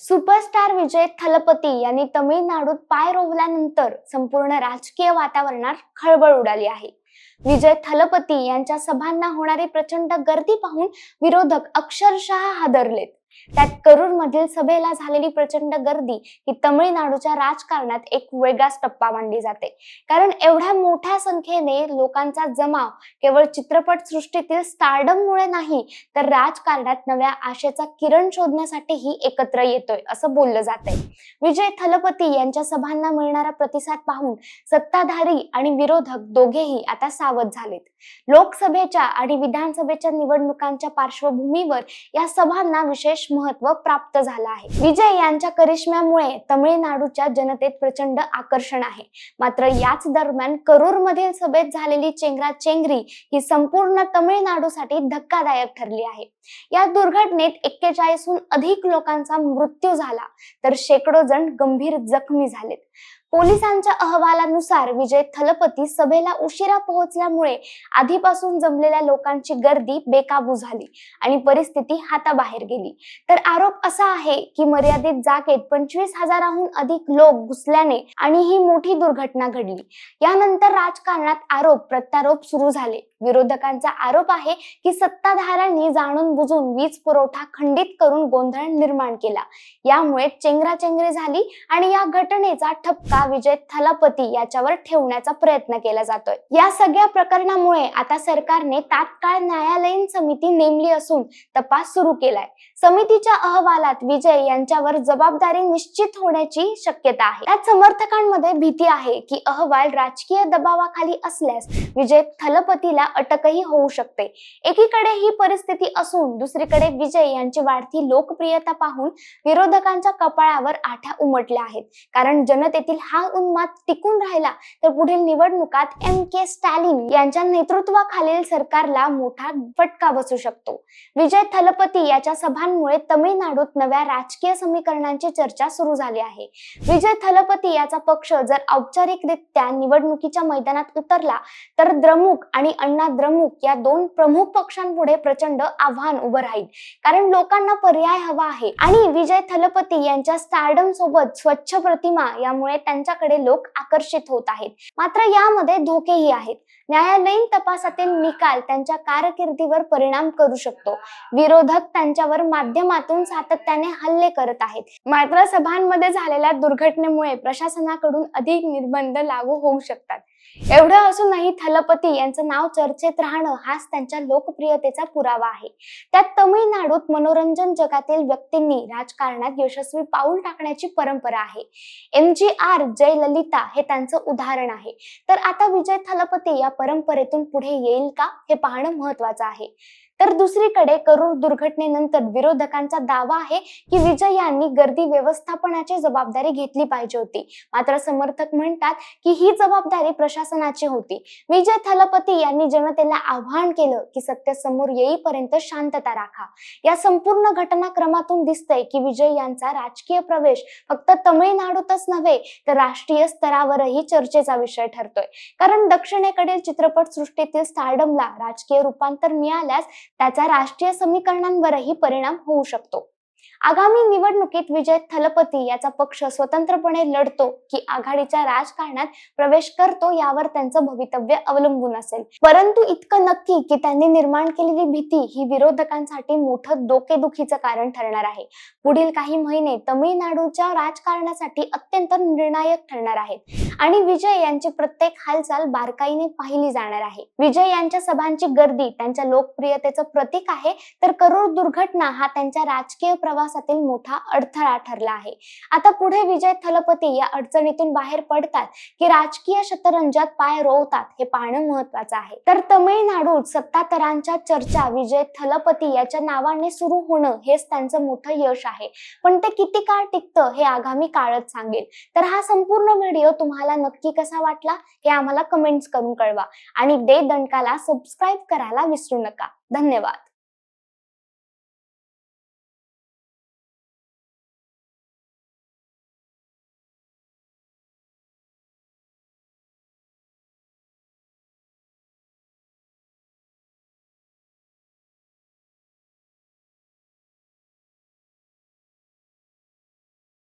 Superstar विजय थलपती यांनी तमिळनाडूत पाय रोवल्यानंतर संपूर्ण राजकीय वातावरणात खळबळ उडाली आहे. विजय थलपती यांच्या सभांना होणारी प्रचंड गर्दी पाहून विरोधक अक्षरशः हादरलेत. त्यात करूर मधील सभेला झालेली प्रचंड गर्दी ही तमिळनाडूच्या राजकारणात एक वेगळाच टप्पा मानली जाते. कारण एवढ्या मोठ्या संख्येने लोकांचा जमाव केवळ चित्रपट सृष्टीतील स्टारडममुळे नाही तर राजकारणात नव्या आशेचा किरण शोधण्यासाठीही एकत्र येतोय असं बोललं जातंय. विजय थलपती यांच्या सभांना मिळणारा प्रतिसाद पाहून सत्ताधारी आणि विरोधक दोघेही आता सावध झालेत. लोकसभेच्या आणि विधानसभेच्या निवडणुकांच्या पार्श्वभूमीवर या सभांना विशेष महत्त्व प्राप्त झालं आहे. विजय यांच्या करिश्म्यामुळे तमिळनाडूच्या जनतेत प्रचंड आकर्षण आहे. मात्र याच दरम्यान करूर मधील सभेत झालेली चेंगरा चेंगरी ही संपूर्ण तमिळनाडूसाठी धक्कादायक ठरली आहे. या दुर्घटनेत एक्केचाळीसहून अधिक लोकांचा मृत्यू झाला. तर शेकडो जण गंभीर जखमी झालेत. पोलिसांच्या अहवालानुसार विजय थलपती सभेला उशिरा पोहोचल्यामुळे आधीपासून जमलेल्या लोकांची गर्दी बेकाबू झाली आणि परिस्थिती हाताबाहेर गेली. तर आरोप असा आहे की मर्यादित जागेत पंचवीस हजाराहून अधिक लोक घुसल्याने आणि ही मोठी दुर्घटना घडली. यानंतर राजकारणात आरोप प्रत्यारोप सुरू झाले. विरोधकांचा आरोप आहे की सत्ताधाऱ्यांनी जाणून बुजून वीज पुरवठा खंडित करून गोंधळ निर्माण केला. यामुळे चेंगराचेंगरी झाली आणि या घटनेचा ठपका विजय थलापती याच्यावर ठेवण्याचा प्रयत्न केला जातोय? या सगळ्या प्रकरणामुळे आता सरकारने तात्काळ न्यायालयीन समिती नेमली असून तपास सुरू केलाय. समितीच्या अहवालात विजय यांच्यावर जबाबदारी निश्चित होण्याची शक्यता आहे. त्यात समर्थकांमध्ये भीती आहे की अहवाल राजकीय दबावाखाली असल्यास विजय थलपतीला अटकही होऊ शकते. एकीकडे ही परिस्थिती असून दुसरीकडे विजय यांची वाढती लोकप्रियता पाहून विरोधकांच्या कपाळावर आठ्या उमटल्या आहेत. कारण जनतेतील हा उन्माद टिकून राहिला तर पुढील निवडणुकात एम के स्टॅलिन यांच्या नेतृत्वाखालील सरकारला मोठा फटका बसू शकतो. विजय थलपती याच्या सभांमुळे तमिळनाडूत नव्या राजकीय समीकरणांची चर्चा सुरू झाली आहे. विजय थलपती याचा पक्ष जर औपचारिकरित्या निवडणुकीच्या मैदानात उतरला तर द्रमुक आणि अण्णा द्रमुक या दोन प्रमुख पक्षांपुढे प्रचंड आव्हान उभं राहील. कारण लोकांना पर्याय हवा आहे. आणि विजय थलपती यांच्या स्टारडम सोबत स्वच्छ प्रतिमा यामुळे त्यांच्याकडे लोक आकर्षित होत आहेत. मात्र यामध्ये धोकेही आहेत. न्यायालयीन तपासातील निकाल त्यांच्या कारकिर्दीवर परिणाम करू शकतो. विरोधक त्यांच्यावर माध्यमातून सातत्याने हल्ले करत आहेत. मात्र सभांमध्ये झालेल्या दुर्घटनेमुळे प्रशासनाकडून अधिक निर्बंध लागू होऊ शकतात. एवढं असूनही थलपती यांचं नाव चर्चेत राहणं हाच त्यांच्या लोकप्रियतेचा पुरावा आहे. त्यात तमिळनाडूत मनोरंजन जगातील व्यक्तींनी राजकारणात यशस्वी पाऊल टाकण्याची परंपरा आहे. एम जी आर जयललिता हे त्यांचं उदाहरण आहे. तर आता विजय थलपती या परंपरेतून पुढे येईल का हे पाहणं महत्वाचं आहे. तर दुसरीकडे करूर दुर्घटनेनंतर विरोधकांचा दावा आहे की विजय यांनी गर्दी व्यवस्थापनाची जबाबदारी घेतली पाहिजे होती. मात्र समर्थक म्हणतात की ही जबाबदारी प्रशासनाची होती. विजय थलपती यांनी जनतेला आव्हान केलं की सत्य समोर येईपर्यंत शांतता राखा. या संपूर्ण घटनाक्रमातून दिसतंय की विजय यांचा राजकीय प्रवेश फक्त तमिळनाडूतच नव्हे तर राष्ट्रीय स्तरावरही चर्चेचा विषय ठरतोय. कारण दक्षिणेकडील चित्रपट सृष्टीतील स्टारडमला राजकीय रूपांतर मिळाल्यास त्याचा राष्ट्रीय समीकरणांवरही परिणाम होऊ शकतो. आगामी निवडणुकीत विजय थलपती याचा पक्ष स्वतंत्रपणे लढतो की आघाडीच्या राजकारणात प्रवेश करतो यावर त्यांचं भवितव्य अवलंबून असेल. परंतु इतकं नक्की की त्यांनी निर्माण केलेली भीती ही विरोधकांसाठी मोठं डोकेदुखीचं कारण ठरणार आहे. पुढील काही महिने तमिळनाडूच्या राजकारणासाठी अत्यंत निर्णायक ठरणार आहेत. आणि विजय यांची प्रत्येक हालचाल बारकाईने पाहिली जाणार आहे. विजय यांच्या सभांची गर्दी त्यांच्या लोकप्रियतेचं प्रतीक आहे तर करोड दुर्घटना हा त्यांच्या राजकीय प्रवासातील मोठा अडथळा ठरला आहे. आता पुढे विजय थलपती या अडचणीतून बाहेर पडतात की राजकीय शतरंजात पाय रोवतात हे पाहणं महत्वाचं आहे. तर तमिळनाडूत सत्तातरांच्या चर्चा विजय थलपती याच्या नावाने सुरू होणं हेच त्यांचं मोठं यश आहे. पण ते किती काळ टिकतं हे आगामी काळच सांगेल. तर हा संपूर्ण व्हिडिओ तुम्हाला नक्की कसा वाटला हे आम्हाला कमेंट्स करून कळवा. आणि दे दणकाला सबस्क्राईब करायला विसरू नका. धन्यवाद.